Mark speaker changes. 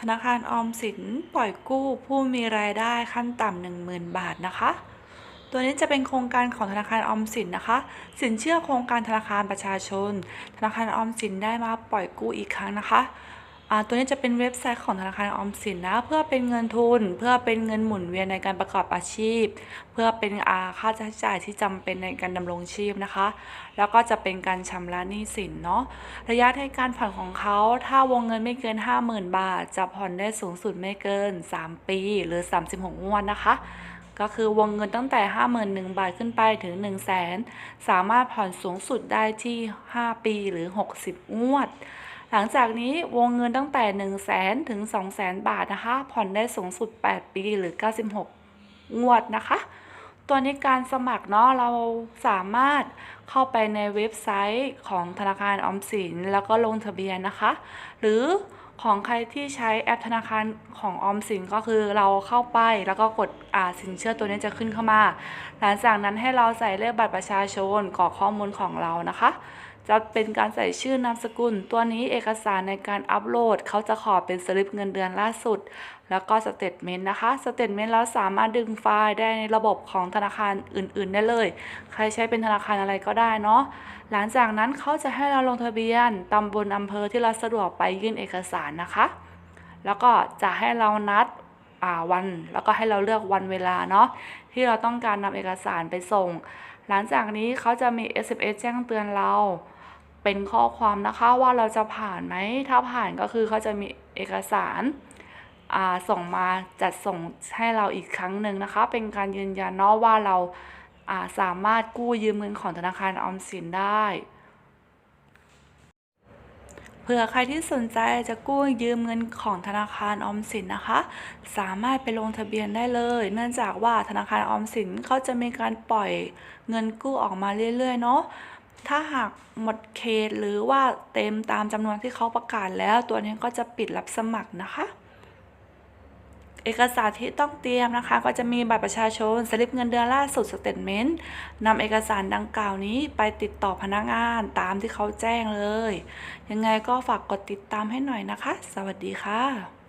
Speaker 1: ธนาคารออมสินปล่อยกู้ผู้มีรายได้ขั้นต่ำหนึ่งหมื่นบาทนะคะ ตัวนี้จะเป็นโครงการของธนาคารออมสินนะคะ สินเชื่อโครงการธนาคารประชาชน ธนาคารออมสินได้มาปล่อยกู้อีกครั้งนะคะ ตัวนี้จะเป็นเว็บไซต์ของธนาคารออมสินนะ เพื่อเป็นเงินทุน เพื่อเป็นเงินหมุนเวียนในการประกอบอาชีพ เพื่อเป็นอาค่าใช้จ่ายที่จำเป็นในการดำรงชีพนะคะ แล้วก็จะเป็นการชำระหนี้สินเนาะระยะในการผ่อนของเขาถ้าวงเงินไม่เกิน 50,000 บาท จะผ่อนได้สูงสุดไม่เกิน 3 ปี หรือ 36งวดนะคะก็คือวงเงินตั้งแต่ 51,000 บาทขึ้นไปถึง 1 0 0 0 0แสนสามารถผ่อนสูงสุดได้ที่ 5 ปีหรือ 60 งวด หลังจากนี้วงเงินตั้งแต่ 1 0 0 0 0แสนถึง 2 0 0 0 0 0บาทนะคะ ผ่อนได้สูงสุด 8 ปีหรือ 96 งวดนะคะ ตัวนี้การสมัครเนาะเราสามารถเข้าไปในเว็บไซต์ของธนาคารออมสิน แล้วก็ลงทะเบียนนะคะ หรือของใครที่ใช้แอปธนาคารของออมสินก็คือเราเข้าไปแล้วก็กดอ่าสินเชื่อตัวนี้จะขึ้นเข้ามา หลังจากนั้นให้เราใส่เลขบัตรประชาชนกรอกข้อมูลของเรานะคะ จะเป็นการใส่ชื่อนามสกุล ตัวนี้เอกสารในการอัปโหลด เขาจะขอเป็นสลิปเงินเดือนล่าสุด แล้วก็สเตทเมนต์นะคะสเตทเมนต์เราสามารถดึงไฟล์ได้ในระบบของธนาคารอื่น ๆ ได้เลย ใครใช้เป็นธนาคารอะไรก็ได้เนาะหลังจากนั้นเขาจะให้เราลงทะเบียนตำบลอำเภอที่เราสะดวกไปยื่นเอกสารนะคะ แล้วก็จะให้เรานัด วันแล้วก็ให้เราเลือกวันเวลาเนาะที่เราต้องการนำเอกสารไปส่ง หลังจากนี้เขาจะมี SMS แจ้งเตือนเรา เป็นข้อความนะคะว่าเราจะผ่านไหมถ้าผ่านก็คือเขาจะมีเอกสารอ่าส่งมาจัดส่งให้เราอีกครั้งหนึ่งนะคะ เป็นการยืนยันเนาะว่าเราอ่าสามารถกู้ยืมเงินของธนาคารออมสินได้ ผื่อใครที่สนใจจะกู้ยืมเงินของธนาคารออมสินนะคะ สามารถไปลงทะเบียนได้เลย เนื่องจากว่าธนาคารออมสินเขาจะมีการปล่อยเงินกู้ออกมาเรื่อยๆเนาะถ้าหากหมดเขตหรือว่าเต็มตามจำนวนที่เขาประกาศแล้ว ตัวนี้ก็จะปิดรับสมัครนะคะ เอกสารที่ต้องเตรียมนะคะ ก็จะมีบัตรประชาชนสลิปเงินเดือนล่าสุดสเตทเมนต์นำเอกสารดังกล่าวนี้ไปติดต่อพนักงานตามที่เขาแจ้งเลย ยังไงก็ฝากกดติดตามให้หน่อยนะคะ สวัสดีค่ะ